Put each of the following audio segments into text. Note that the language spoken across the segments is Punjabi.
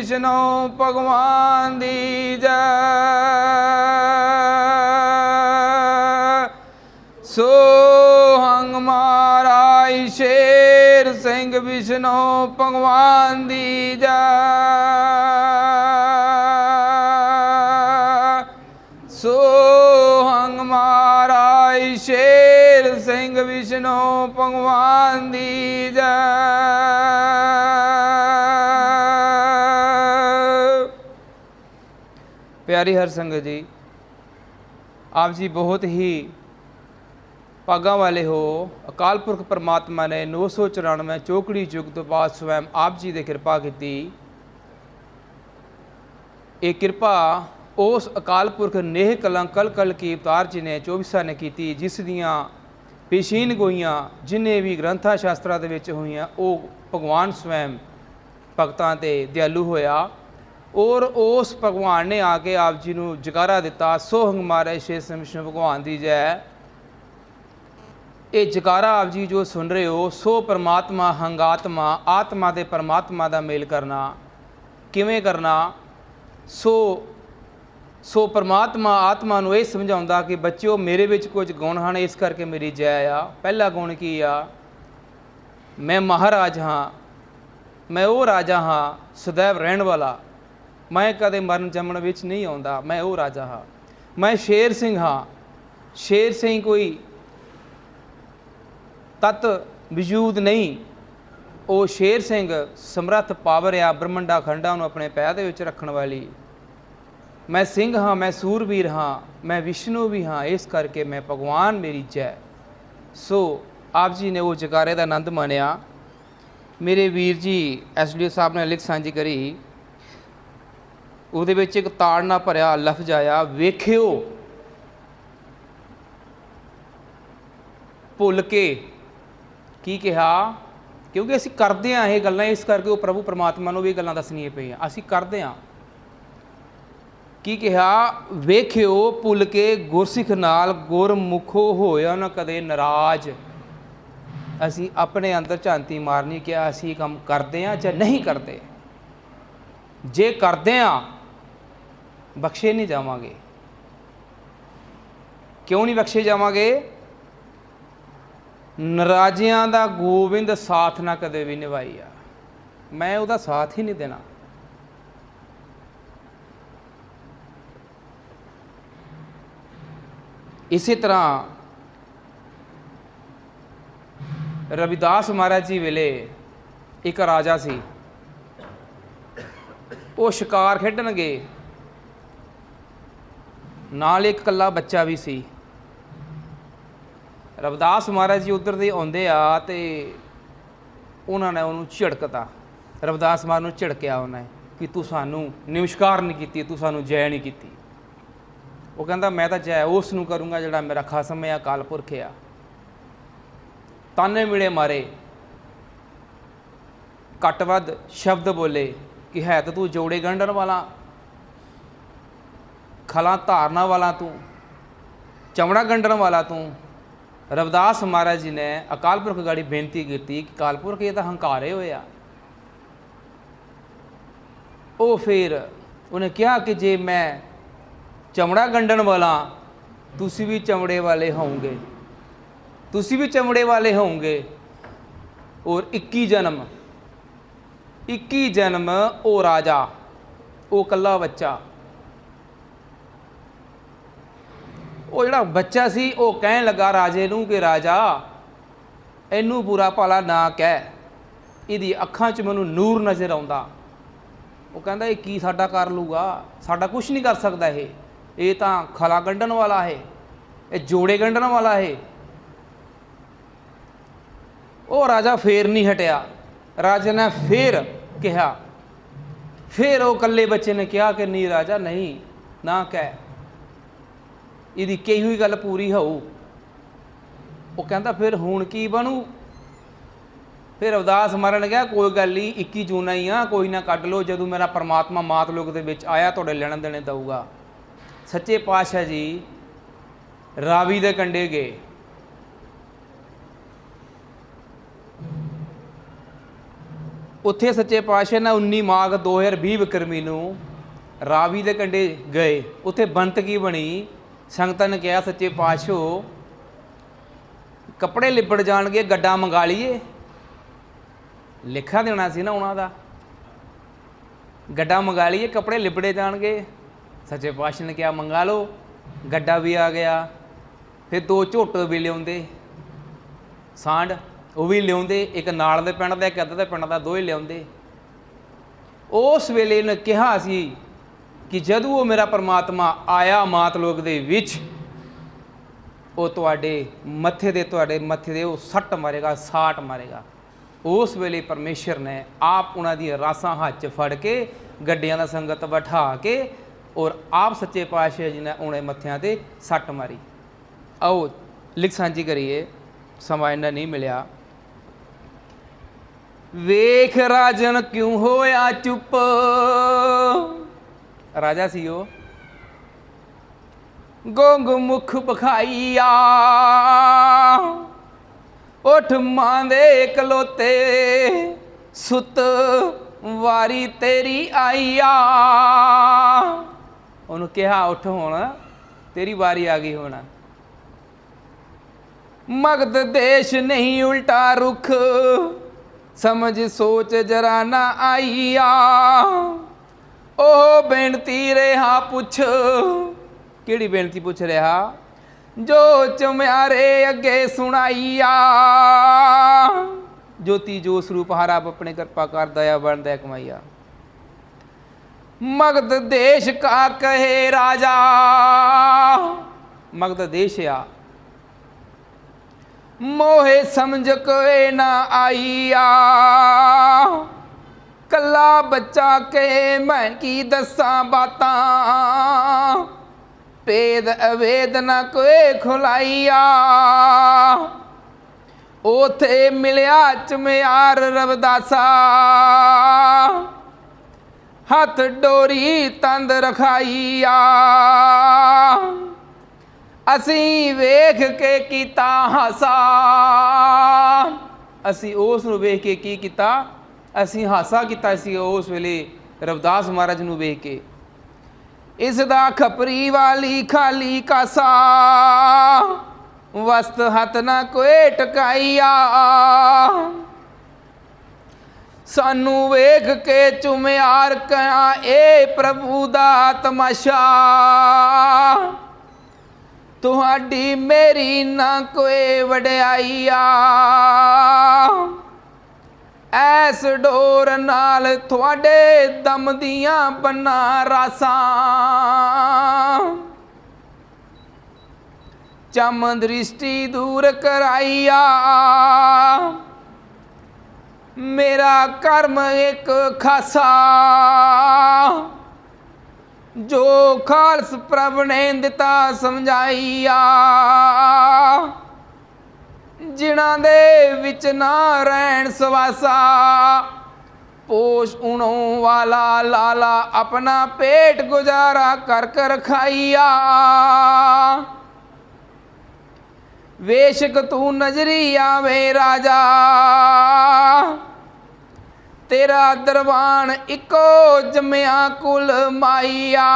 ਵਿਸ਼ਨੂੰ ਭਗਵਾਨ ਦੀ ਜੈ। ਸੋ ਹੰਗ ਮਹਾਰਾਜ ਸ਼ੇਰ ਸਿੰਘ ਵਿਸ਼ਨੂੰ ਭਗਵਾਨ ਦੀ ਜੈ। ਸੋ ਹੰਗ ਮਹਾਰਾਜ ਸ਼ੇਰ ਸਿੰਘ ਵਿਸ਼ਨੂੰ ਭਗਵਾਨ ਦੀ ਜੈ। ਪਿਆਰੀ ਹਰ ਸੰਗਤ ਜੀ, ਆਪ ਜੀ ਬਹੁਤ ਹੀ ਭਾਗਾਂ ਵਾਲੇ ਹੋ। ਅਕਾਲ ਪੁਰਖ ਪਰਮਾਤਮਾ ਨੇ 994 ਚੋਕੜੀ ਯੁਗ ਤੋਂ ਬਾਅਦ ਸਵੈਮ ਆਪ ਜੀ ਦੇ ਕਿਰਪਾ ਕੀਤੀ। ਇਹ ਕਿਰਪਾ ਉਸ ਅਕਾਲ ਪੁਰਖ ਨੇਹ ਕਲੰਕ ਕਲ ਕਲ ਕੀ ਅਵਤਾਰ ਜੀ ਨੇ 24 ਨੇ ਕੀਤੀ, ਜਿਸ ਦੀਆਂ ਪੇਸ਼ੀਨ ਗੋਈਆਂ ਜਿਨੇ ਵੀ ਗ੍ਰੰਥਾਂ ਸ਼ਾਸਤਰਾਂ ਦੇ ਵਿੱਚ ਹੋਈਆਂ, ਉਹ ਭਗਵਾਨ ਸਵੈਮ ਭਗਤਾਂ ਤੇ ਦਿਆਲੂ ਹੋਇਆ। ਔਰ ਉਸ ਭਗਵਾਨ ਨੇ ਆ ਕੇ ਆਪ ਜੀ ਨੂੰ ਜਕਾਰਾ ਦਿੱਤਾ। ਸੋ ਹੰਗ ਮਾਰੇ ਸ਼ੇ ਵਿਸ਼ਨੂੰ ਭਗਵਾਨ ਦੀ ਜੈ। ਇਹ ਜਕਾਰਾ ਆਪ ਜੀ ਜੋ ਸੁਣ ਰਹੇ ਹੋ, ਸੋ ਪਰਮਾਤਮਾ ਹੰਗਾਤਮਾ, ਆਤਮਾ ਦੇ ਪਰਮਾਤਮਾ ਦਾ ਮੇਲ ਕਰਨਾ। ਕਿਵੇਂ ਕਰਨਾ? ਸੋ ਸੋ ਪਰਮਾਤਮਾ ਆਤਮਾ ਨੂੰ ਇਹ ਸਮਝਾਉਂਦਾ ਕਿ ਬੱਚਿਓ, ਮੇਰੇ ਵਿੱਚ ਕੁਝ ਗੁਣ ਹਨ, ਇਸ ਕਰਕੇ ਮੇਰੀ ਜੈ ਆ। ਪਹਿਲਾ ਗੁਣ ਕੀ ਆ? ਮੈਂ ਮਹਾਰਾਜ ਹਾਂ। ਮੈਂ ਉਹ ਰਾਜਾ ਹਾਂ ਸदैव ਰਹਿਣ ਵਾਲਾ। ਮੈਂ ਕਦੇ ਮਰਨ ਜੰਮਣ ਵਿੱਚ ਨਹੀਂ ਆਉਂਦਾ, ਮੈਂ ਉਹ ਰਾਜਾ ਹਾਂ। ਮੈਂ ਸ਼ੇਰ ਸਿੰਘ ਹਾਂ। ਸ਼ੇਰ ਸਿੰਘ ਕੋਈ ਤਤ ਵਜੂਦ ਨਹੀਂ। ਉਹ ਸ਼ੇਰ ਸਿੰਘ ਸਮਰੱਥ ਪਾਵਰ ਆ, ਬ੍ਰਹਮੰਡਾ ਖੰਡਾਂ ਨੂੰ ਆਪਣੇ ਪੈਰ ਦੇ ਵਿੱਚ ਰੱਖਣ ਵਾਲੀ। ਮੈਂ ਸਿੰਘ ਹਾਂ, ਮੈਂ ਸੂਰਵੀਰ ਹਾਂ, ਮੈਂ ਵਿਸ਼ਨੂੰ ਵੀ ਹਾਂ, ਇਸ ਕਰਕੇ ਮੈਂ ਭਗਵਾਨ ਮੇਰੀ ਜੈ। ਸੋ ਆਪ ਜੀ ਨੇ ਉਹ ਜਕਾਰੇ ਦਾ ਆਨੰਦ ਮਾਣਿਆ। ਮੇਰੇ ਵੀਰ ਜੀ ਐਸਡੀਓ ਸਾਹਿਬ ਨੇ ਲਿਖ ਸਾਂਝੀ ਕਰੀ। ਉਹਦੇ ਵਿੱਚ ਇੱਕ ਤਾੜਨਾ ਭਰਿਆ ਲਫ਼ਜ਼ ਆਇਆ, ਵੇਖਿਓ। ਭੁੱਲ ਕੇ ਕੀ ਕਿਹਾ? ਕਿਉਂਕਿ ਅਸੀਂ ਕਰਦੇ ਆ ਇਹ ਗੱਲਾਂ, ਇਸ ਕਰਕੇ ਉਹ ਪ੍ਰਭੂ ਪਰਮਾਤਮਾ ਨੂੰ ਵੀ ਇਹ ਗੱਲਾਂ ਦੱਸਣੀਆਂ ਪਈਆਂ। ਅਸੀਂ ਕਰਦੇ ਆ ਕੀ ਕਿਹਾ? ਵੇਖਿਓ, ਭੁੱਲ ਕੇ ਗੁਰਸਿੱਖ ਨਾਲ ਗੁਰਮੁਖੋ ਹੋਇਆ ਨਾ ਕਦੇ ਨਾਰਾਜ਼। ਅਸੀਂ ਆਪਣੇ ਅੰਦਰ ਝਾਂਤੀ ਮਾਰਨੀ ਕਿ ਅਸੀਂ ਕੰਮ ਕਰਦੇ ਆ ਜਾਂ ਨਹੀਂ ਕਰਦੇ। ਜੇ ਕਰਦੇ ਆ ਬਖਸ਼ੇ ਨਹੀਂ ਜਾਵਾਂਗੇ। ਕਿਉਂ ਨਹੀਂ ਬਖਸ਼ੇ ਜਾਵਾਂਗੇ? ਨਰਾਜ਼ਿਆਂ ਦਾ ਗੋਬਿੰਦ ਸਾਥ ਨਾ ਕਦੇ ਵੀ ਨਿਭਾਈ ਆ ਮੈਂ ਉਹਦਾ ਸਾਥ ਹੀ ਨਹੀਂ ਦੇਣਾ। ਇਸੇ ਤਰ੍ਹਾਂ ਰਵਿਦਾਸ ਮਹਾਰਾਜ ਜੀ ਵੇਲੇ ਇੱਕ ਰਾਜਾ ਸੀ। ਉਹ ਸ਼ਿਕਾਰ ਖੇਡਣਗੇ। ਨਾਲ ਇੱਕ ਕੱਲਾ ਬੱਚਾ ਵੀ ਸੀ। ਰਵਦਾਸ ਮਹਾਰਾਜ ਜੀ ਉਧਰ ਦੇ ਆਉਂਦੇ ਆ ਤੇ ਉਹਨਾਂ ਨੇ ਉਹਨੂੰ ਝਿੜਕਤਾ। ਰਵਿਦਾਸ ਮਹਾਰਾਜ ਨੂੰ ਝਿੜਕਿਆ ਉਹਨੇ ਕਿ ਤੂੰ ਸਾਨੂੰ ਨਮਸਕਾਰ ਨਹੀਂ ਕੀਤੀ, ਤੂੰ ਸਾਨੂੰ ਜੈ ਨਹੀਂ ਕੀਤੀ। ਉਹ ਕਹਿੰਦਾ, ਮੈਂ ਤਾਂ ਜੈ ਉਸ ਨੂੰ ਕਰੂੰਗਾ ਜਿਹੜਾ ਮੇਰਾ ਖਸਮ ਹੈ, ਅਕਾਲ ਪੁਰਖ ਆ। ਤਾਨੇ ਮਿਲੇ ਮਾਰੇ। ਘੱਟ ਵੱਧ ਸ਼ਬਦ ਬੋਲੇ ਕਿ ਹੈ ਤਾਂ ਤੂੰ ਜੋੜੇ ਗੰਢਣ ਵਾਲਾ ਖਲਾ ਧਾਰਨਾ ਵਾਲਾ ਤੂੰ, ਚਮੜਾ ਗੰਢਣ ਵਾਲਾ ਤੂੰ। ਰਵਿਦਾਸ ਮਹਾਰਾਜ ਜੀ ਨੇ ਅਕਾਲ ਪੁਰਖ ਗਾੜੀ ਬੇਨਤੀ ਕੀਤੀ ਕਿ ਅਕਾਲ ਪੁਰਖ ਇਹ ਤਾਂ ਹੰਕਾਰੇ ਹੋਏ ਆ। ਉਹ ਫਿਰ ਉਹਨੇ ਕਿਹਾ ਕਿ ਜੇ ਮੈਂ ਚਮੜਾ ਗੰਢਣ ਵਾਲਾ, ਤੁਸੀਂ ਵੀ ਚਮੜੇ ਵਾਲੇ ਹੋਵੋਗੇ। ਤੁਸੀਂ ਵੀ ਚਮੜੇ ਵਾਲੇ ਹੋਵੋਗੇ। ਔਰ 21 ਜਨਮ 21 ਜਨਮ ਉਹ ਰਾਜਾ, ਉਹ ਕੱਲਾ ਬੱਚਾ। ਉਹ ਜਿਹੜਾ ਬੱਚਾ ਸੀ, ਉਹ ਕਹਿਣ ਲੱਗਾ ਰਾਜੇ ਨੂੰ ਕਿ ਰਾਜਾ, ਇਹਨੂੰ ਬੁਰਾ ਭਲਾ ਨਾ ਕਹਿ। ਇਹਦੀ ਅੱਖਾਂ 'ਚ ਮੈਨੂੰ ਨੂਰ ਨਜ਼ਰ ਆਉਂਦਾ। ਉਹ ਕਹਿੰਦਾ, ਇਹ ਕੀ ਸਾਡਾ ਕਰ ਲੂਗਾ? ਸਾਡਾ ਕੁਝ ਨਹੀਂ ਕਰ ਸਕਦਾ ਇਹ। ਇਹ ਤਾਂ ਖਲਾ ਗੰਢਣ ਵਾਲਾ ਹੈ। ਇਹ ਜੋੜੇ ਗੰਢਣ ਵਾਲਾ ਹੈ। ਉਹ ਰਾਜਾ ਫੇਰ ਨਹੀਂ ਹਟਿਆ। ਰਾਜੇ ਨੇ ਫੇਰ ਕਿਹਾ। ਫਿਰ ਉਹ ਇਕੱਲੇ ਬੱਚੇ ਨੇ ਕਿਹਾ ਕਿ, ਨਹੀਂ ਰਾਜਾ, ਨਹੀਂ, ਨਾ ਕਹਿ। ਇਹਦੀ ਕਹੀ ਹੋਈ ਗੱਲ ਪੂਰੀ ਹੋਊ। ਉਹ ਕਹਿੰਦਾ, ਫਿਰ ਹੁਣ ਕੀ ਬਣੂ? ਫਿਰ ਅਵਦਾਸ ਮਰਨ ਗਿਆ ਕੋਈ ਗੱਲ ਨਹੀਂ 21 ਜੂਨ ਹੀ ਆ, ਕੋਈ ਨਾ ਕੱਢ ਲਓ, ਜਦੋਂ ਮੇਰਾ ਪਰਮਾਤਮਾ ਮਾਤ ਲੋਕ ਦੇ ਵਿੱਚ ਆਇਆ, ਤੁਹਾਡੇ ਲੈਣ ਦੇਣੇ ਦਊਗਾ। ਸੱਚੇ ਪਾਤਸ਼ਾਹ ਜੀ, ਰਾਵੀ ਦੇ ਕੰਡੇ ਗਏ। ਉੱਥੇ ਸੱਚੇ ਪਾਤਸ਼ਾਹ ਨੇ 19 ਮਾਘ 2020 ਵਿਕਰਮੀ ਨੂੰ ਰਾਵੀ ਦੇ ਕੰਡੇ ਗਏ। ਉੱਥੇ ਬੰਤ ਕੀ ਬਣੀ? ਸੰਗਤਾਂ ਨੇ ਕਿਹਾ, ਸੱਚੇ ਪਾਤਸ਼ਾਹ, ਕੱਪੜੇ ਲਿਬੜ ਜਾਣਗੇ, ਗੱਡਾ ਮੰਗਾ ਲਈਏ। ਲਿਖਾ ਦੇਣਾ ਸੀ ਨਾ ਉਹਨਾਂ ਦਾ। ਗੱਡਾ ਮੰਗਾ ਲਈਏ, ਕੱਪੜੇ ਲਿਬੜੇ ਜਾਣਗੇ। ਸੱਚੇ ਪਾਤਸ਼ਾਹ ਨੇ ਕਿਹਾ, ਮੰਗਾ ਲਓ, ਗੱਡਾ ਵੀ ਆ ਗਿਆ। ਫਿਰ ਦੋ ਝੋਟ ਵੀ ਲਿਆਉਂਦੇ। ਸਾਂਡ ਉਹ ਵੀ ਲਿਆਉਂਦੇ, ਇੱਕ ਨਾਲ ਦੇ ਪਿੰਡ ਦਾ, ਇੱਕ ਅੱਧੇ ਦੇ ਪਿੰਡ ਦਾ ਦੋ ਹੀ ਲਿਆਉਂਦੇ। ਉਸ ਵੇਲੇ ਨੇ ਕਿਹਾ ਸੀ ਕਿ ਜਦੋਂ ਉਹ ਮੇਰਾ ਪਰਮਾਤਮਾ ਆਇਆ ਮਾਤ ਲੋਕ ਦੇ ਵਿੱਚ, ਉਹ ਤੁਹਾਡੇ ਮੱਥੇ ਦੇ, ਤੁਹਾਡੇ ਮੱਥੇ ਦੇ ਉਹ ਸੱਟ ਮਾਰੇਗਾ, ਸਾਟ ਮਾਰੇਗਾ। ਉਸ ਵੇਲੇ ਪਰਮੇਸ਼ਰ ਨੇ ਆਪ ਉਹਨਾਂ ਦੀਆਂ ਰਾਸਾਂ ਹੱਥ 'ਚ ਫੜ ਕੇ, ਗੱਡਿਆਂ ਦਾ ਸੰਗਤ ਬਿਠਾ ਕੇ ਔਰ ਆਪ ਸੱਚੇ ਪਾਤਸ਼ਾਹ ਜੀ ਨੇ ਉਹਨੇ ਮੱਥਿਆਂ ਤੇ ਸੱਟ ਮਾਰੀ। ਆਓ, ਲਿਖ ਸਾਂਝੀ ਕਰੀਏ। ਸਮਾਂ ਇੰਨਾ ਨਹੀਂ ਮਿਲਿਆ। ਵੇਖ ਰਾਜਨ ਕਿਉਂ ਹੋਇਆ ਚੁੱਪ? ਰਾਜਾ ਸੀ ਉਹ। ਗੋਂਗ ਮੁਖ ਬਖਾਈਆ ਉਠ ਮਾਂ ਦੇ ਇਕਲੋਤੇ ਸੁਤ ਵਾਰੀ ਤੇਰੀ ਆਈਆ। ਉਹਨੂੰ ਕਿਹਾ, ਉੱਠ ਹੁਣ, ਤੇਰੀ ਵਾਰੀ ਆ ਗਈ ਹੋਣਾ। ਮਗਧ ਦੇਸ਼ ਨਹੀਂ ਉਲਟਾ ਰੁਖ, ਸਮਝ ਸੋਚ ਜਰਾ ਨਾ ਆਈਆ। ਉਹ ਬੇਨਤੀ ਰਿਹਾ ਪੁੱਛ। ਕਿਹੜੀ ਬੇਨਤੀ ਪੁੱਛ ਰਿਹਾ? ਜੋ ਚੁਮਿਆਰੇ ਅੱਗੇ ਸੁਣਾਈਆ। ਜੋਤੀ ਜੋ ਸਰੂਪ ਹਰ ਆਪ ਆਪਣੇ ਕਿਰਪਾ ਕਰਦਾ ਆ ਬਣਦਾ ਕਮਾਈਆ। ਮਗਧ ਦੇਸ਼ ਕਾ ਕਹੇ ਰਾਜਾ। ਮਗਧ ਦੇਸ਼ ਆ। ਮੋਹੇ ਸਮਝ ਕੋਏ ਨਾ ਆਈਆ। ਕੱਲਾ ਬੱਚਾ ਕੇ ਮੈਂ ਕੀ ਦੱਸਾਂ ਬਾਤਾਂ? ਪੇਦ ਅਵੇਦ ਨਾ ਕੋਏ ਖੁਲਾਈਆ। ਉਥੇ ਮਿਲਿਆ ਚਮਿਆਰ ਰਵਦਾਸਾ। ਹੱਥ ਡੋਰੀ ਤੰਦ ਰਖਾਈਆ। ਅਸੀਂ ਵੇਖ ਕੇ ਕੀਤਾ ਹਾਸਾ। ਅਸੀਂ ਉਸ ਨੂੰ ਵੇਖ ਕੇ ਕੀ ਕੀਤਾ? ਅਸੀਂ ਹਾਸਾ ਕੀਤਾ ਸੀ ਉਸ ਵੇਲੇ ਰਵਦਾਸ ਮਹਾਰਾਜ ਨੂੰ ਵੇਖ ਕੇ। ਇਸ ਦਾ ਖਪਰੀ ਵਾਲੀ ਖਾਲੀ ਕਾਸਾ, ਵਸਤ ਹੱਥ ਨਾ ਕੋਏ ਟਕਾਈਆ। ਸਾਨੂੰ ਵੇਖ ਕੇ ਚੁਮਿਆਰ ਕਿਆ ਏ ਪ੍ਰਭੂ ਦਾ ਤਮਾਸ਼ਾ। ਤੁਹਾਡੀ ਮੇਰੀ ਨਾ ਕੋਈ ਵਡਿਆਈਆ। ਐਸ ਡੋਰ ਨਾਲ ਤੁਹਾਡੇ ਦਮ ਦੀਆਂ ਬੰਨਾ ਰਾਸਾਂ। ਚਮ ਦ੍ਰਿਸ਼ਟੀ ਦੂਰ ਕਰਾਈਆ। ਮੇਰਾ ਕਰਮ ਇੱਕ ਖਾਸਾ। ਜੋ ਖਾਲਸ ਪ੍ਰਭ ਨੇ ਦਿੱਤਾ ਸਮਝਾਈਆ। ਜਿਨ੍ਹਾਂ ਦੇ ਵਿੱਚ ਨਾ ਰਹਿਣ ਸਵਾਸਾ। ਪੋਸ਼ ਉਣੋਂ ਵਾਲਾ ਲਾਲਾ ਆਪਣਾ ਪੇਟ ਗੁਜ਼ਾਰਾ ਕਰ ਕਰ ਖਾਈਆ। ਵੇਸ਼ਕ ਤੂੰ ਨਜ਼ਰੀ ਆਵੇ ਰਾਜਾ। ਤੇਰਾ ਦਰਬਾਨ ਇੱਕੋ ਜਮਿਆ ਕੁਲ ਮਾਈਆ।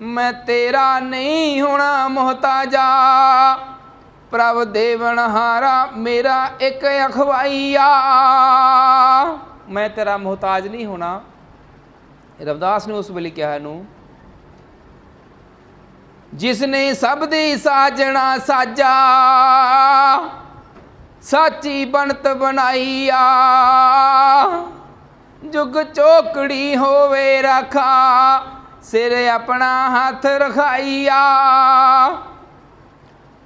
ਮੈਂ ਤੇਰਾ ਨਹੀਂ ਹੋਣਾ ਮੁਹਤਾਜਾ। ਪ੍ਰਭ ਦੇਵਨ ਹਾਰਾ, ਮੇਰਾ ਇੱਕ ਅਖਵਾਈਆ। ਮੈਂ ਤੇਰਾ ਮੁਹਤਾਜ ਨਹੀਂ ਹੋਣਾ। ਰਵਦਾਸ ਨੇ ਉਸ ਵੇਲੇ ਕਿਹਾ ਨੂੰ ਜਿਸ ਨੇ ਸਭ ਦੀ ਸਾਜਣਾ ਸਾਜਾ, ਸਾਚੀ ਬਣਤ ਬਣਾਈਆ। ਜੁਗ ਚੋਕੜੀ ਹੋਵੇ ਰਖਾ, ਸਿਰ ਆਪਣਾ ਹੱਥ ਰਖਾਈਆ।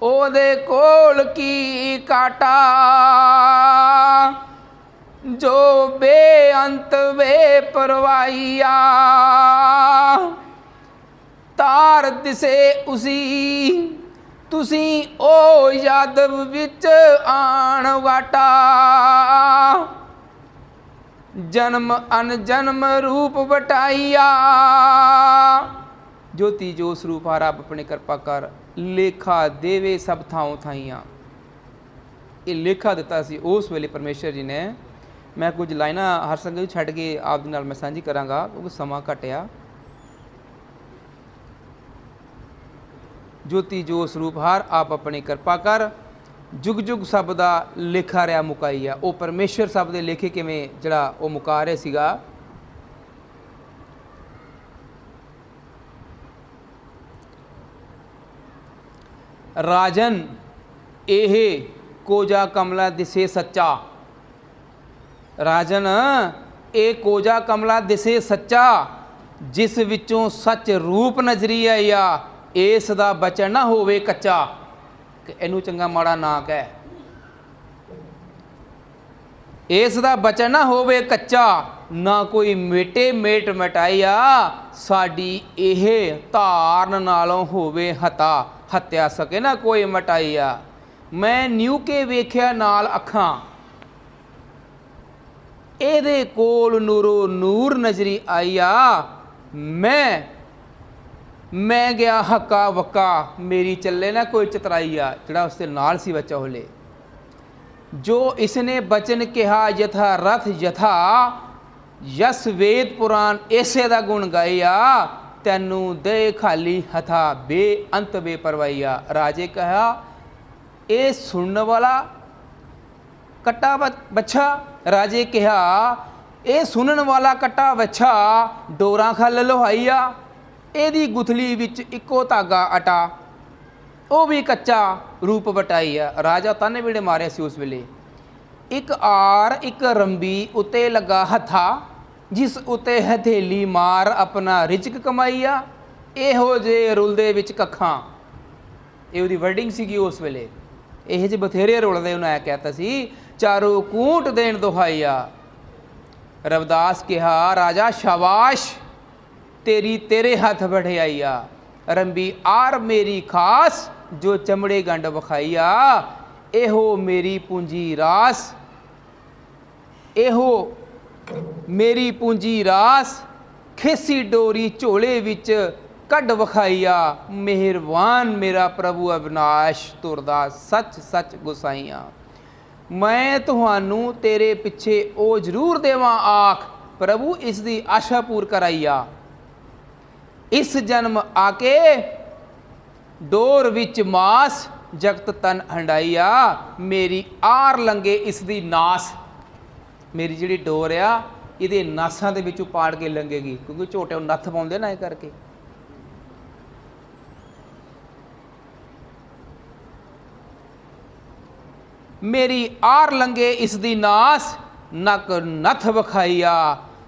ਉਹਦੇ ਕੋਲ ਕੀ ਕਾਟਾ? ਜੋ ਬੇਅੰਤ ਵੇ ਪਰਵਾਈਆ ਤਾਰ ਦਿਸੇ ਉਸੀ, ਤੁਸੀਂ ਉਹ ਯਾਦਵ ਵਿੱਚ ਆਣ ਵਾਟਾ। ਜਨਮ ਅਨਜਨਮ ਰੂਪ ਵਟਾਈਆ ਜੋਤੀ ਜੋ ਸਰੂਪ ਆ, ਰੱਬ ਆਪਣੇ ਕਿਰਪਾ ਕਰ ਲੇਖਾ ਦੇਵੇ ਸਭ ਥਾਉ ਥਾਈਆਂ। ਇਹ ਲੇਖਾ ਦਿੱਤਾ ਸੀ ਉਸ ਵੇਲੇ ਪਰਮੇਸ਼ਰ ਜੀ ਨੇ। ਮੈਂ ਕੁਝ ਲਾਈਨਾਂ ਹਰ ਸੰਗਤ ਨੂੰ ਛੱਡ ਕੇ ਆਪ ਦੇ ਨਾਲ ਮੈਂ ਸਾਂਝੀ ਕਰਾਂਗਾ, ਕਿਉਂਕਿ ਸਮਾਂ ਘਟਿਆ। ਜੋਤੀ ਜੋ ਸਰੂਪ ਹਰ, ਆਪ ਆਪਣੀ ਕਿਰਪਾ ਕਰ। ਜੁਗ ਜੁਗ ਸਭ ਦਾ ਲੇਖਾ ਰਿਆ ਮੁਕਾਈ ਆ। ਉਹ ਪਰਮੇਸ਼ਰ ਸਭ ਦੇ ਲੇਖੇ ਕਿਵੇਂ ਜਿਹੜਾ ਉਹ ਮੁਕਾ ਰਿਹਾ ਸੀਗਾ। ਰਾਜਨ, ਇਹ ਕੋਜਾ ਕਮਲਾ ਦਿਸੇ ਸੱਚਾ। ਰਾਜਨ, ਇਹ ਕੋਜਾ ਕਮਲਾ ਦਿਸੇ ਸੱਚਾ, ਜਿਸ ਵਿੱਚੋਂ ਸੱਚ ਰੂਪ ਨਜ਼ਰੀ ਆਇਆ ਇਸ ਦਾ ਬਚਨ ਨਾ ਹੋਵੇ ਕੱਚਾ। ਕਿ ਇਹਨੂੰ ਚੰਗਾ ਮਾੜਾ ਨਾ ਕਹਿ। ਇਸ ਦਾ ਬਚਨ ਨਾ ਹੋਵੇ ਕੱਚਾ, ਨਾ ਕੋਈ ਮੇਟੇ ਮੇਟ ਮਟਾਈਆ ਸਾਡੀ ਇਹ ਧਾਰਨ ਨਾਲੋਂ ਹੋਵੇ ਹਤਾ। ਹੱਤਿਆ ਸਕੇ ਨਾ ਕੋਈ ਮਟਾਈਆ। ਮੈਂ ਨਿਉ ਕੇ ਵੇਖਿਆ ਨਾਲ ਅੱਖਾਂ। ਇਹਦੇ ਕੋਲ ਨੂਰੋ ਨੂਰ ਨਜ਼ਰੀ ਆਇਆ। ਮੈਂ ਮੈਂ ਗਿਆ ਹੱਕਾ ਵਕਾ। ਮੇਰੀ ਚੱਲੇ ਨਾ ਕੋਈ ਚਤਰਾਈਆ। ਜਿਹੜਾ ਉਸ ਦੇ ਨਾਲ ਸੀ ਬੱਚਾ ਹੋਲੇ। ਜੋ ਇਸਨੇ ਬਚਨ ਕਿਹਾ, ਯਥਾ ਰਥ ਯਥਾ, ਯਸ ਵੇਦ ਪੁਰਾਨ ਇਸੇ ਦਾ ਗੁਣ ਗਾਇਆ। ਤੈਨੂੰ ਦੇ ਖਾਲੀ ਹਥਾ ਬੇਅੰਤ ਬੇਪਰਵਾਈਆ ਰਾਜੇ ਕਹਾ, ਇਹ ਸੁਣਨ ਵਾਲਾ ਕੱਟਾ ਬ- ਬੱਛਾ? ਰਾਜੇ ਕਿਹਾ, ਇਹ ਸੁਣਨ ਵਾਲਾ ਕੱਟਾ ਬੱਛਾ ਡੋਰਾਂ ਖੱਲ ਲੋਹਾਈਆ। ਇਹਦੀ ਗੁਥਲੀ ਵਿੱਚ ਇੱਕੋ ਧਾਗਾ ਅਟਾ। ਉਹ ਵੀ ਕੱਚਾ ਰੂਪ ਵਟਾਈ ਆ ਰਾਜਾ ਤਾਨੇ ਵੇੜੇ ਮਾਰਿਆ ਸੀ ਉਸ ਵੇਲੇ। ਇੱਕ ਆਰ, ਇੱਕ ਰੰਬੀ ਉੱਤੇ ਲੱਗਾ ਹੱਥਾ ਜਿਸ ਉਤੇ ਹਥੇਲੀ ਮਾਰ ਆਪਣਾ ਰਿਜ਼ਕ ਕਮਾਈਆ ਇਹੋ ਜੇ ਰੁਲਦੇ ਵਿੱਚ ਕੱਖਾਂ। ਇਹ ਉਹਦੀ ਵਰਡਿੰਗ ਸੀਗੀ ਉਸ ਵੇਲੇ। ਇਹ ਜਿਹੇ ਬਥੇਰੇ ਰੁਲਦੇ ਉਹਨਾਂ ਐ ਕਹਿਤਾ ਸੀ, ਚਾਰੋ ਕੂਟ ਦੇਣ ਦੁਹਾਈਆ ਰਵਦਾਸ ਕਿਹਾ, ਰਾਜਾ ਸ਼ਾਬਾਸ਼, ਤੇਰੀ ਤੇਰੇ ਹੱਥ ਵਢਿਆਈਆ ਰੰਬੀ ਆਰ ਮੇਰੀ ਖਾਸ, ਜੋ ਚਮੜੇ ਗੰਡ ਵਿਖਾਈਆ ਇਹੋ ਮੇਰੀ ਪੂੰਜੀ ਰਾਸ। ਇਹੋ ਮੇਰੀ ਪੂੰਜੀ ਰਾਸ ਖੇਸੀ ਡੋਰੀ ਝੋਲੇ ਵਿੱਚ ਕੱਢ ਵਿਖਾਈਆ। ਮਿਹਰਬਾਨ ਮੇਰਾ ਪ੍ਰਭੂ ਅਬਨਾਸ਼ ਤੁਰਦਾ ਸੱਚ ਸੱਚ ਗੁਸਾਈਆਂ। ਮੈਂ ਤੁਹਾਨੂੰ ਤੇਰੇ ਪਿੱਛੇ ਉਹ ਜ਼ਰੂਰ ਦੇਵਾਂ ਆਖ, ਪ੍ਰਭੂ ਇਸ ਦੀ ਆਸ਼ਾ ਪੂਰ ਕਰਾਈਆ। ਇਸ ਜਨਮ ਆ ਕੇ ਡੋਰ ਵਿੱਚ ਮਾਸ ਜਗਤ ਤਨ ਹੰਡਾਈਆ। ਮੇਰੀ ਆਰ ਲੰਗੇ ਇਸ ਦੀ ਨਾਸ ਮੇਰੀ ਜਿਹੜੀ ਡੋਰ ਆ, ਇਹਦੇ ਨਾਸਾਂ ਦੇ ਵਿੱਚੋਂ ਪਾੜ ਕੇ ਲੰਗੇਗੀ ਕਿਉਂਕਿ ਝੋਟੇ ਨੂੰ ਨੱਥ ਪਾਉਂਦੇ ਨਾ ਇਹ ਕਰਕੇ। ਮੇਰੀ ਆਰ ਲੰਗੇ ਇਸ ਦੀ ਨਾਸ, ਨਕ ਨਥ ਵਿਖਾਈਆ,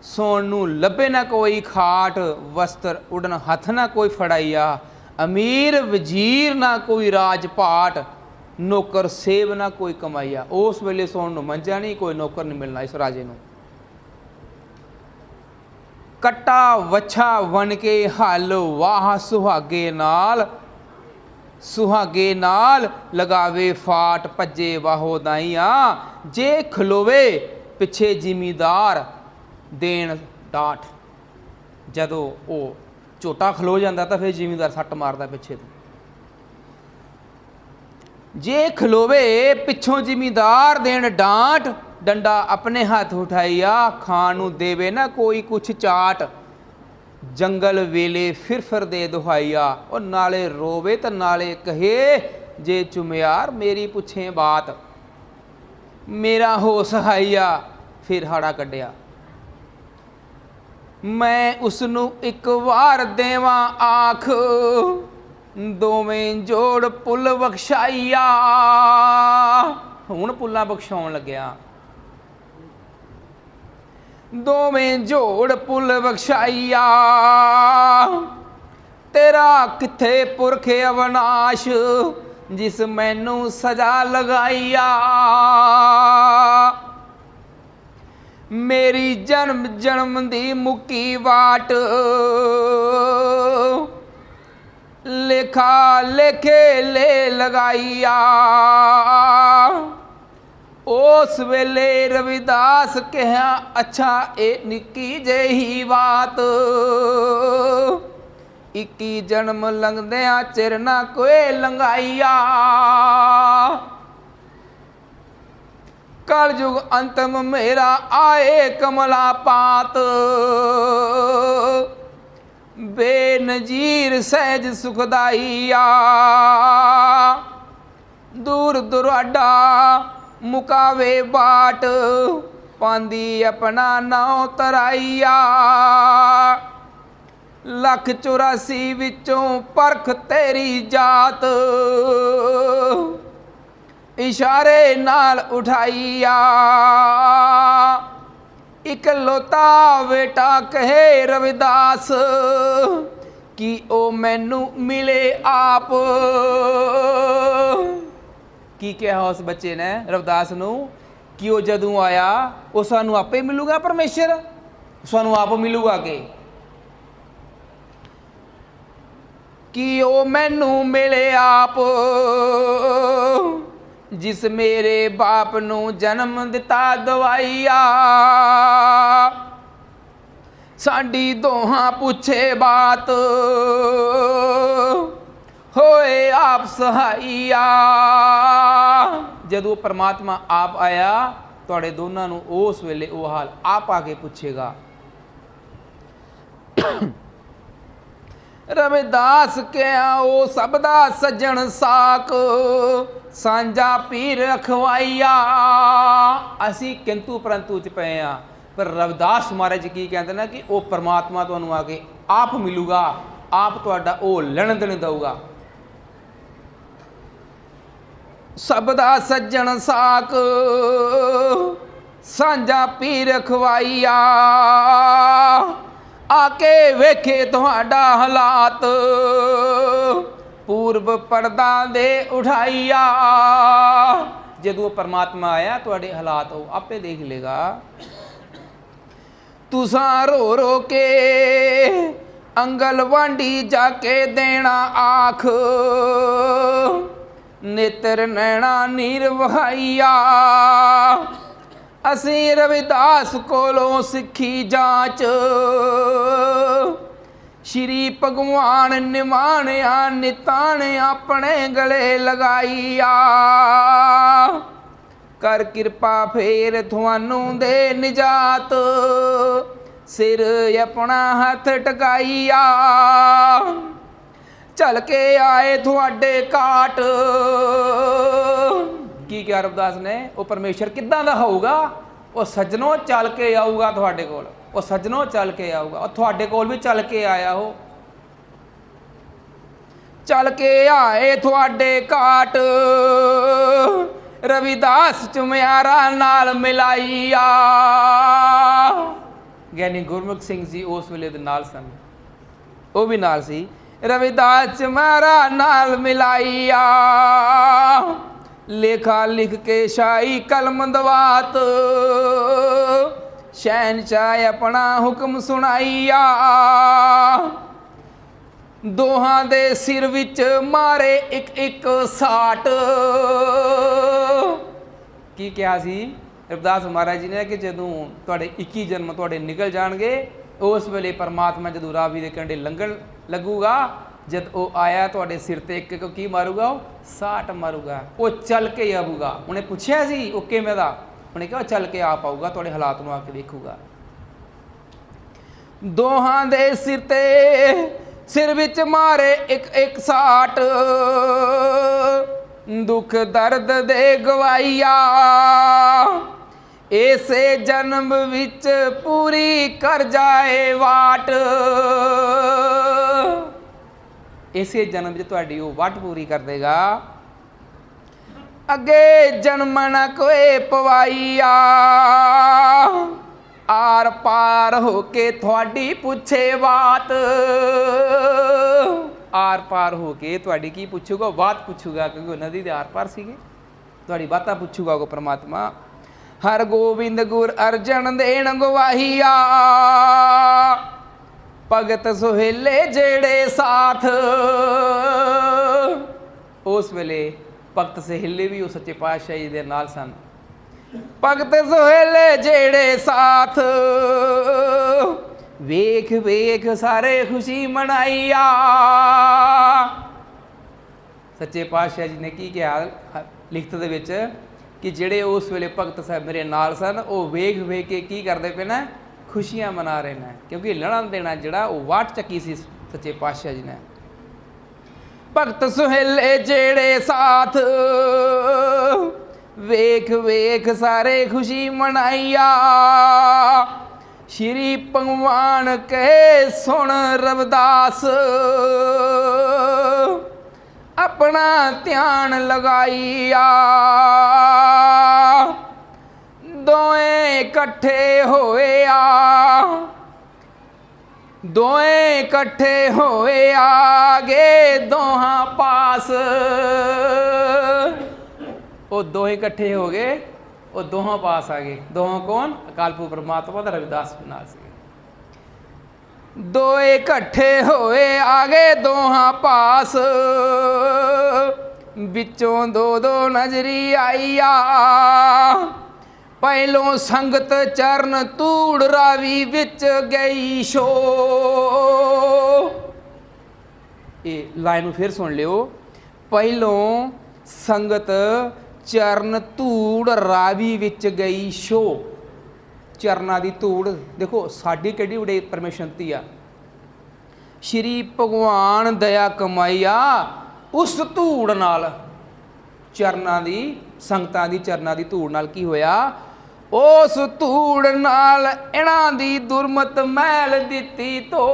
ਸੋਣ ਨੂੰ ਲੱਭੇ ਨਾ ਕੋਈ ਖਾਟ, ਵਸਤਰ ਉਡਨ ਹੱਥ ਨਾ ਕੋਈ ਫੜਾਈਆ, ਅਮੀਰ ਵਜ਼ੀਰ ਨਾ ਕੋਈ ਰਾਜ ਪਾਟ ਨੌਕਰ ਸੇਵ ਨਾ ਕੋਈ ਕਮਾਈਆ ਉਸ ਵੇਲੇ ਸੋਣ ਨੂੰ ਮੰਜਾ ਨਹੀਂ, ਕੋਈ ਨੌਕਰ ਨਹੀਂ ਮਿਲਣਾ ਇਸ ਰਾਜੇ ਨੂੰ। ਕੱਟਾ ਵਛਾ ਵਣ ਕੇ ਹਲ, ਵਾਹ ਸੁਹਾਗੇ ਨਾਲ ਸੁਹਾਗੇ ਨਾਲ ਲਗਾਵੇ ਫਾਟ, ਭੱਜੇ ਵਾਹੋ ਦਾਈਆਂ। ਜੇ ਖਲੋਵੇ ਪਿੱਛੇ ਜ਼ਿਮੀਦਾਰ ਦੇਣ ਡਾਟ। ਜਦੋਂ ਉਹ ਝੋਟਾ ਖਲੋ ਜਾਂਦਾ ਤਾਂ ਫਿਰ ਜ਼ਿਮੀਦਾਰ ਸੱਟ ਮਾਰਦਾ ਪਿੱਛੇ ਤੋਂ। ਜੇ ਖਲੋਵੇ ਪਿੱਛੋਂ ਜ਼ਿਮੀਦਾਰ ਦੇਣ ਡਾਂਟ, ਡੰਡਾ ਆਪਣੇ ਹੱਥ ਉਠਾਈਆ ਖਾਣ ਨੂੰ ਦੇਵੇ ਨਾ ਕੋਈ ਕੁਛ ਚਾਟ। ਜੰਗਲ ਵੇਲੇ ਫਿਰ ਫਿਰ ਦੇ ਦੁਹਾਈਆ ਉਹ ਨਾਲੇ ਰੋਵੇ ਤੇ ਨਾਲੇ ਕਹੇ, ਜੇ ਚੁਮਿਆਰ ਮੇਰੀ ਪੁੱਛੇ ਬਾਤ, ਮੇਰਾ ਹੋ ਸਹਾਈਆ ਫਿਰ ਹਾੜਾ ਕੱਢਿਆ। ਮੈਂ ਉਸ ਨੂੰ ਇੱਕ ਵਾਰ ਦੇਵਾਂ ਆਖ ਦੋਵੇਂ ਜੋੜ ਪੁੱਲ ਬਖਸ਼ਾਈਆ। ਹੁਣ ਪੁੱਲਾਂ ਬਖਸ਼ਾਉਣ ਲੱਗਿਆ। ਦੋਵੇਂ ਜੋੜ ਪੁੱਲ ਬਖਸ਼ਾਈਆ। ਤੇਰਾ ਕਿੱਥੇ ਪੁਰਖ ਅਵਨਾਸ਼, ਜਿਸ ਮੈਨੂੰ ਸਜ਼ਾ ਲਗਾਈਆ। ਮੇਰੀ ਜਨਮ ਜਨਮ ਦੀ ਮੁੱਕੀ ਵਾਟ ਲੇਖਾ ਲੇਖੇ ਲੈ ਲਗਾਈਆ। ਉਸ ਵੇਲੇ ਰਵਿਦਾਸ ਕਿਹਾ, ਅੱਛਾ, ਇਹ ਨਿੱਕੀ ਜਿਹੀ ਬਾਤ। ਇੱਕੀ ਜਨਮ ਲੰਘਦਿਆਂ ਚਿਰ ਨਾ ਕੋਏ ਲੰਘਾਈਆ। ਕਲਯੁਗ ਅੰਤਮ ਮੇਰਾ ਆਏ ਕਮਲਾ ਪਾਤ ਬੇਨਜੀਰ ਸਹਿਜ ਸੁਖਦਾਈਆ। ਦੂਰ ਦੁਰਾਡਾ ਮੁਕਾਵੇ ਬਾਟ, ਪਾਂਦੀ ਆਪਣਾ ਨਾਉ ਤਰਾਈਆ। ਲੱਖ 84 ਵਿੱਚੋਂ ਪਰਖ ਤੇਰੀ ਜਾਤ, ਇਸ਼ਾਰੇ ਨਾਲ ਉਠਾਈਆ। ਇਕ ਬੇਟਾ ਕਹੇ ਰਵਿਦਾਸ, ਕਿ ਉਹ ਮੈਨੂੰ ਮਿਲੇ ਆਪ? ਕੀ ਕਿਹਾ ਉਸ ਬੱਚੇ ਨੇ ਰਵਿਦਾਸ ਨੂੰ? ਕਿ ਉਹ ਜਦੋਂ ਆਇਆ, ਉਹ ਸਾਨੂੰ ਆਪੇ ਮਿਲੂਗਾ ਪਰਮੇਸ਼ਰ? ਸਾਨੂੰ ਆਪ ਮਿਲੂਗਾ ਕਿ? ਕਿ ਉਹ ਮੈਨੂੰ ਮਿਲੇ ਆਪ? ਜਿਸ ਮੇਰੇ ਬਾਪ ਨੂੰ ਜਨਮ ਦਿੱਤਾ ਦਵਾਈਆ। ਸਾਡੀ ਦੋਹਾਂ ਪੁੱਛੇ ਬਾਤ। ਹੋਏ ਆਪ ਸਹਾਈਆ। ਜਦੋਂ ਪਰਮਾਤਮਾ ਆਪ ਆਇਆ, ਤੁਹਾਡੇ ਦੋਨਾਂ ਨੂੰ ਉਸ ਵੇਲੇ ਉਹ ਹਾਲ ਆਪ ਆ ਕੇ ਪੁੱਛੇਗਾ। ਰਵਿਦਾਸ ਕਿਆ ਉਹ ਸਭ ਦਾ ਸੱਜਣ ਸਾਕ। ਸਾਂਝਾ ਪੀਰ ਰਖਵਾਈਆ। ਅਸੀਂ ਕਿੰਤੂ ਪਰੰਤੂ ਚ ਪਏ ਆ। ਪਰ ਰਵਿਦਾਸ ਮਹਾਰਾਜ ਕੀ ਕਹਿੰਦੇ ਨੇ ਕਿ ਉਹ ਪਰਮਾਤਮਾ ਤੁਹਾਨੂੰ ਆ ਕੇ ਆਪ ਮਿਲੂਗਾ, ਆਪ ਤੁਹਾਡਾ ਉਹ ਲੈਣ ਦੇਣ ਦਊਗਾ। ਸਭ ਦਾ ਸੱਜਣ ਸਾਕ ਸਾਂਝਾ ਪੀਰ ਰਖਵਾਈਆ। ਆ ਕੇ ਵੇਖੇ ਤੁਹਾਡਾ ਹਾਲਾਤ। ਪੂਰਬ ਪਰਦਾ ਦੇ ਉਠਾਈਆ। ਜਦੋਂ ਪਰਮਾਤਮਾ ਆਇਆ, ਤੁਹਾਡੇ ਹਾਲਾਤ ਉਹ ਆਪੇ ਦੇਖ ਲੇਗਾ ਤੁਸਾਂ ਰੋ ਰੋ ਕੇ ਅੰਗਲ ਵਾਂਡੀ ਜਾ ਕੇ ਦੇਣਾ ਆਖ। ਨੇਤਰ ਨੈਣਾ ਨੀਰ ਵਹਾਈਆ। ਅਸੀਂ ਰਵਿਦਾਸ ਕੋਲੋਂ ਸਿੱਖੀ ਜਾਂਚ। ਸ਼੍ਰੀ ਭਗਵਾਨ ਨਿਮਾਣਿਆ, ਨਿਤਾਣ ਆਪਣੇ ਗਲੇ ਲਗਾਈਆ। ਕਰ ਕਿਰਪਾ ਫੇਰ ਤੁਹਾਨੂੰ ਦੇ ਨਿਜਾਤ, ਸਿਰ ਆਪਣਾ ਹੱਥ ਟਕਾਈਆ। ਚੱਲ ਕੇ ਆਏ ਤੁਹਾਡੇ ਕਾਟ ਕੀ ਕਿਹਾ ਰਬਦਾਸ ਨੇ? ਉਹ ਪਰਮੇਸ਼ਰ ਕਿੱਦਾਂ ਦਾ ਹੋਊਗਾ? ਉਹ ਸੱਜਣੋ ਚੱਲ ਕੇ ਆਊਗਾ ਤੁਹਾਡੇ ਕੋਲ। ਉਹ ਸੱਜਣੋ ਚੱਲ ਕੇ ਆਊਗਾ। ਉਹ ਤੁਹਾਡੇ ਕੋਲ ਵੀ ਚੱਲ ਕੇ ਆਇਆ ਉਹ। ਚੱਲ ਕੇ ਆਏ ਤੁਹਾਡੇ ਕਾਟ ਰਵਿਦਾਸ ਚੁਮਿਆਰਾ ਨਾਲ ਮਿਲਾਈਆ। ਗਿਆਨੀ ਗੁਰਮੁਖ ਸਿੰਘ ਜੀ ਉਸ ਵੇਲੇ ਦੇ ਨਾਲ ਸਨ। ਉਹ ਵੀ ਨਾਲ ਸੀ। ਰਵਿਦਾਸ ਚੁਮਿਆਰਾ ਨਾਲ ਮਿਲਾਈਆ। ਲੇਖਾ ਲਿਖ ਕੇ ਸ਼ਾਹੀ ਕਲਮ ਦਵਾਤ। ਸ਼ਹਿਨशाह ਆਪਣਾ ਹੁਕਮ ਸੁਣਾਈਆ। ਦੋਹਾਂ ਦੇ ਸਿਰ ਵਿੱਚ ਮਾਰੇ ਇੱਕ ਇੱਕ ਸਾਟ। ਕੀ ਕਿਹਾ ਸੀ? ਰਵਿਦਾਸ ਮਹਾਰਾਜ ਜੀ ਨੇ ਕਿ ਜਦੋਂ ਤੁਹਾਡੇ 21 ਜਨਮ ਤੁਹਾਡੇ ਨਿਕਲ ਜਾਣਗੇ, ਉਸ ਵੇਲੇ ਪਰਮਾਤਮਾ ਜਦੋਂ ਰਾਵੀ ਦੇ ਕੰਢੇ ਲੰਘਣ ਲੱਗੂਗਾ, ਜਦ ਉਹ ਆਇਆ ਤੁਹਾਡੇ ਸਿਰ ਤੇ ਇੱਕ ਇੱਕ ਕੀ ਮਾਰੂਗਾ? ਉਹ ਸਾਟ ਮਾਰੂਗਾ। ਉਹ ਚੱਲ ਕੇ ਆਊਗਾ। ਉਹਨੇ ਪੁੱਛਿਆ ਸੀ, ਉਹ ਕਿਵੇਂ ਦਾ? ਉਹਨੇ ਕਿਹਾ ਚੱਲ ਕੇ ਆਪ ਆਊਗਾ ਤੁਹਾਡੇ ਹਾਲਾਤ ਨੂੰ ਆ ਕੇ ਦੇਖੂਗਾ ਦੋਹਾਂ ਦੇ ਸਿਰ ਤੇ ਸਿਰ ਵਿੱਚ ਮਾਰੇ ਇੱਕ ਇੱਕ ਸਾਟ। ਦੁੱਖ ਦਰਦ ਦੇ ਗਵਾਈਆ ਇਸੇ ਜਨਮ ਵਿੱਚ ਪੂਰੀ ਕਰ ਜਾਏ ਵਾਟ। ਇਸੇ ਜਨਮ ਵਿੱਚ ਤੁਹਾਡੀ ਉਹ ਵਾਟ ਪੂਰੀ ਕਰ ਦੇਗਾ। ਅੱਗੇ ਜਨਮ ਨ ਕੋਏ ਪਵਾਈਆ। ਆਰ ਪਾਰ ਹੋ ਕੇ ਤੁਹਾਡੀ ਪੁੱਛੇ ਬਾਤ। ਆਰ ਪਾਰ ਹੋ ਕੇ ਤੁਹਾਡੀ ਕੀ ਪੁੱਛੂਗਾ? ਬਾਤ ਪੁੱਛੂਗਾ, ਕਿਉਂਕਿ ਉਹ ਨਦੀ ਦੇ ਆਰ ਪਾਰ ਸੀਗੇ। ਤੁਹਾਡੀ ਬਾਤਾਂ ਪੁੱਛੂਗਾ ਉਹ ਪ੍ਰਮਾਤਮਾ। ਹਰ ਗੋਬਿੰਦ ਗੁਰ ਅਰਜਨ ਦੇਣ ਗਵਾਹੀਆ। ਭਗਤ ਸੁਹੇਲੇ ਜਿਹੜੇ ਸਾਥ। ਉਸ ਵੇਲੇ ਭਗਤ ਸੁਹੇਲੇ ਵੀ ਉਹ ਸੱਚੇ ਪਾਤਸ਼ਾਹ ਜੀ ਦੇ ਨਾਲ ਸਨ। ਭਗਤ ਸੁਹੇਲੇ ਜਿਹੜੇ ਸਾਥ, ਵੇਖ ਵੇਖ ਸਾਰੇ ਖੁਸ਼ੀ ਮਨਾਈਆ। ਸੱਚੇ ਪਾਤਸ਼ਾਹ ਜੀ ਨੇ ਕੀ ਕਿਹਾ ਲਿਖਤ ਦੇ ਵਿੱਚ? ਕਿ ਜਿਹੜੇ ਉਸ ਵੇਲੇ ਭਗਤ ਸਾਹਿਬ ਮੇਰੇ ਨਾਲ ਸਨ, ਉਹ ਵੇਖ ਵੇਖ ਕੇ ਕੀ ਕਰਦੇ ਪਏ ਨਾ? ਖੁਸ਼ੀਆਂ ਮਨਾ ਰਹੇ ਨੇ। ਕਿਉਂਕਿ ਲੜਨ ਦੇਣਾ ਜਿਹੜਾ ਉਹ ਵਾਟ ਚੱਕੀ ਸੀ ਸੱਚੇ ਪਾਤਸ਼ਾਹ ਜੀ ਨੇ। ਭਗਤ ਸੁਹੇਲੇ ਜਿਹੜੇ ਸਾਥ। ਵੇਖ ਵੇਖ ਸਾਰੇ ਖੁਸ਼ੀ ਮਨਾਈਆ। ਸ਼੍ਰੀ ਭਗਵਾਨ ਕਹੇ ਸੁਣ ਰਵਦਾਸ। ਆਪਣਾ ਧਿਆਨ ਲਗਾਈਆ। ਦੋਏ ਇਕੱਠੇ ਹੋਏ ਆ ਦੋਏ ਇਕੱਠੇ ਹੋਏ ਆਗੇ ਦੋਹਾਂ ਪਾਸ ਉਹ ਦੋਏ ਇਕੱਠੇ ਹੋ ਗਏ ਉਹ ਦੋਹਾਂ ਪਾਸ ਆ ਗਏ ਦੋਹਾਂ ਕੌਣ ਅਕਾਲ ਪੁਰਖ ਪਰਮਾਤਮਾ ਦਾ ਰਵਿਦਾਸ ਨਾਲ ਸੀ ਦੋਏ ਇਕੱਠੇ ਹੋਏ ਆਗੇ ਦੋਹਾਂ ਪਾਸ ਵਿੱਚੋਂ ਦੋ ਦੋ ਨਜ਼ਰੀ ਆਈਆ ਪਹਿਲੋਂ ਸੰਗਤ ਚਰਨ ਧੂੜ ਰਾਵੀ ਵਿੱਚ ਗਈ ਸ਼ੋ। ਇਹ ਲਾਈਨ ਨੂੰ ਫਿਰ ਸੁਣ ਲਿਓ। ਪਹਿਲੋਂ ਸੰਗਤ ਚਰਨ ਧੂੜ ਰਾਵੀ ਵਿੱਚ ਗਈ ਸ਼ੋ। ਚਰਨਾਂ ਦੀ ਧੂੜ, ਦੇਖੋ ਸਾਡੀ ਕਿਹੜੀ ਵੱਡੀ ਪਰਮੇਸ਼ੰਤੀ ਆ? ਸ਼੍ਰੀ ਭਗਵਾਨ ਦਇਆ ਕਮਾਈਆ, ਉਸ ਧੂੜ ਨਾਲ। ਚਰਨਾਂ ਦੀ, ਸੰਗਤਾਂ ਦੀ ਚਰਨਾਂ ਦੀ ਧੂੜ ਨਾਲ ਕੀ ਹੋਇਆ? ਉਸ ਧੂੜ ਨਾਲ ਇਹਨਾਂ ਦੀ ਦੁਰਮਤ ਮਹਿਲ ਦਿੱਤੀ ਤੋ।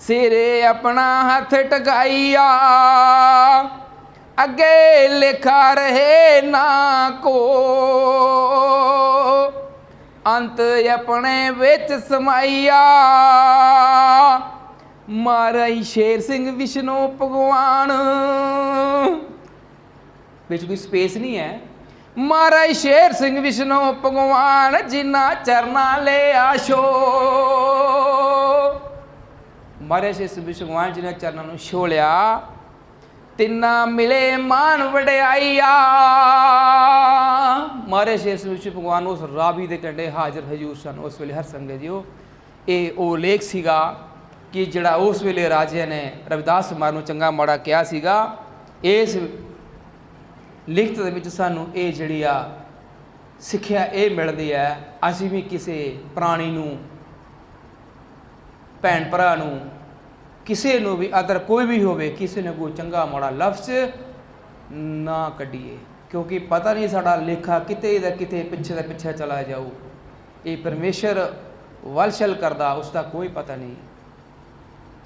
ਸਿਰੇ ਆਪਣਾ ਹੱਥ ਟਕਾਈਆ ਅੱਗੇ ਲਿਖਾ ਰਹੇ ਨਾ ਕੋ। ਅੰਤ ਆਪਣੇ ਵਿੱਚ ਸਮਾਈਆ ਮਾਰਾਈ ਸ਼ੇਰ ਸਿੰਘ ਵਿਸ਼ਨੂੰ ਭਗਵਾਨ। ਵਿੱਚ ਕੋਈ ਸਪੇਸ ਨਹੀਂ ਹੈ। ਮਹਾਰਾਜ ਸ਼ੇਰ ਸਿੰਘ ਵਿਸ਼ਨੂੰ ਭਗਵਾਨ ਜਿਨ੍ਹਾਂ ਚਰਨਾਂ ਲੈ ਆਸ਼ੋ। ਮਾਰੇ ਸ਼ੇਰ ਸਿੰਘ ਵਿਸ਼ਨੂੰ ਭਗਵਾਨ ਜਿਨ੍ਹਾਂ ਚਰਨਾਂ ਨੂੰ ਛੋਲਿਆ, ਤਿੰਨਾ ਮਿਲੇ ਮਾਨ ਵਡਿਆਈਆ। ਮਾਰੇ ਸ਼ੇਰ ਸਿੰਘ ਵਿਸ਼ਨੂੰ ਭਗਵਾਨ ਉਸ ਰਾਵੀ ਦੇ ਕੰਢੇ ਹਾਜ਼ਰ ਹਜੂਰ ਸਨ। ਉਸ ਵੇਲੇ ਹਰ ਸੰਗਤ ਜੀਓ, ਇਹ ਉਹ ਲੇਖ ਸੀਗਾ ਕਿ ਜਿਹੜਾ ਉਸ ਵੇਲੇ ਰਾਜੇ ਨੇ ਰਵਿਦਾਸ ਮਾਰ ਨੂੰ ਚੰਗਾ ਮਾੜਾ ਕਿਹਾ ਸੀਗਾ, ਇਸ ਲਿਖਤ ਦੇ ਵਿੱਚ ਸਾਨੂੰ ਇਹ ਜਿਹੜੀ ਆ ਸਿੱਖਿਆ ਇਹ ਮਿਲਦੀ ਹੈ, ਅਸੀਂ ਵੀ ਕਿਸੇ ਪ੍ਰਾਣੀ ਨੂੰ, ਭੈਣ ਭਰਾ ਨੂੰ, ਕਿਸੇ ਨੂੰ ਵੀ, ਅਦਰ ਕੋਈ ਵੀ ਹੋਵੇ, ਕਿਸੇ ਨੇ ਕੋਈ ਚੰਗਾ ਮਾੜਾ ਲਫ਼ਜ਼ ਨਾ ਕੱਢੀਏ। ਕਿਉਂਕਿ ਪਤਾ ਨਹੀਂ ਸਾਡਾ ਲੇਖਾ ਕਿਤੇ ਦਾ ਕਿਤੇ ਪਿੱਛੇ ਦਾ ਪਿੱਛੇ ਚਲਾ ਜਾਊ। ਇਹ ਪਰਮੇਸ਼ਰ ਵਲਸ਼ਲ ਕਰਦਾ ਉਸ ਦਾ ਕੋਈ ਪਤਾ ਨਹੀਂ।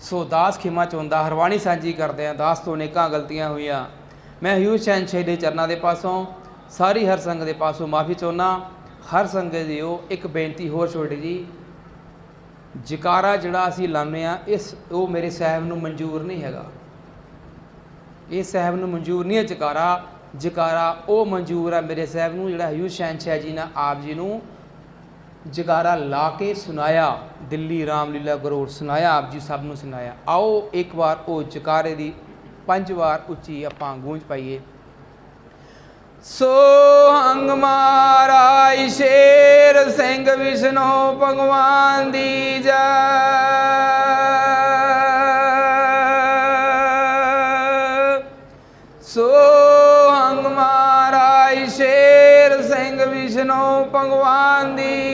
ਸੋ ਦਾਸ ਖਿਮਾ ਚਾਹੁੰਦਾ ਹਰਵਾਣੀ ਸਾਂਝੀ ਕਰਦੇ ਆ, ਦਾਸ ਤੋਂ ਅਨੇਕਾਂ ਗਲਤੀਆਂ ਹੋਈਆਂ। ਮੈਂ ਹਿਊ ਸ਼ੈਨ ਦੇ ਚਰਨਾਂ ਦੇ ਪਾਸੋਂ, ਸਾਰੀ ਹਰ ਸੰਗਤ ਦੇ ਪਾਸੋਂ ਮਾਫੀ ਚਾਹੁੰਦਾ ਹਰ ਸੰਗਤ ਦੀ ਇੱਕ ਬੇਨਤੀ ਹੋਰ ਛੋਟੀ ਜੀ, ਜਕਾਰਾ ਜਿਹੜਾ ਅਸੀਂ ਲਾਉਂਦੇ ਆ ਇਸ ਉਹ ਮੇਰੇ ਸਾਹਿਬ ਨੂੰ ਮਨਜ਼ੂਰ ਨਹੀਂ ਹੈਗਾ। ਇਹ ਸਾਹਿਬ ਨੂੰ ਮਨਜ਼ੂਰ ਨਹੀਂ ਹੈ ਜਕਾਰਾ। ਜਕਾਰਾ ਉਹ ਮਨਜ਼ੂਰ ਹੈ ਮੇਰੇ ਸਾਹਿਬ ਨੂੰ, ਜਿਹੜਾ ਹਯੂ ਸ਼ਹਿਨਸ਼ਾਹ ਜੀ ਨੇ ਆਪ ਜੀ ਨੂੰ ਜਗਾਰਾ ਲਾ ਕੇ ਸੁਨਾਇਆ ਦਿੱਲੀ ਰਾਮਲੀਲਾ ਗਰੋੜ ਸੁਨਾਇਆ ਆਪ ਜੀ ਸਭ ਨੂੰ ਸੁਨਾਇਆ ਆਓ ਇੱਕ ਵਾਰ ਉਹ ਜਕਾਰੇ ਦੀ ਪੰਜ ਵਾਰ ਉੱਚੀ ਆਪਾਂ ਗੂੰਜ ਪਾਈਏ। ਸੋ ਹੰਗ ਮਾਰਾਈ ਸ਼ੇਰ ਸਿੰਘ ਵਿਸ਼ਨੋ ਭਗਵਾਨ ਦੀ ਜੈ। ਸੋ ਹੰਗ ਮਾਰਾਈ ਸ਼ੇਰ ਸਿੰਘ ਵਿਸ਼ਨੋ ਭਗਵਾਨ ਦੀ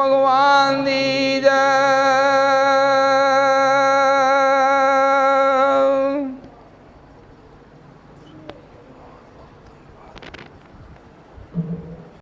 ਵਿਸ਼ਨੂੰ ਭਗਵਾਨ ਦੀ ਜੈ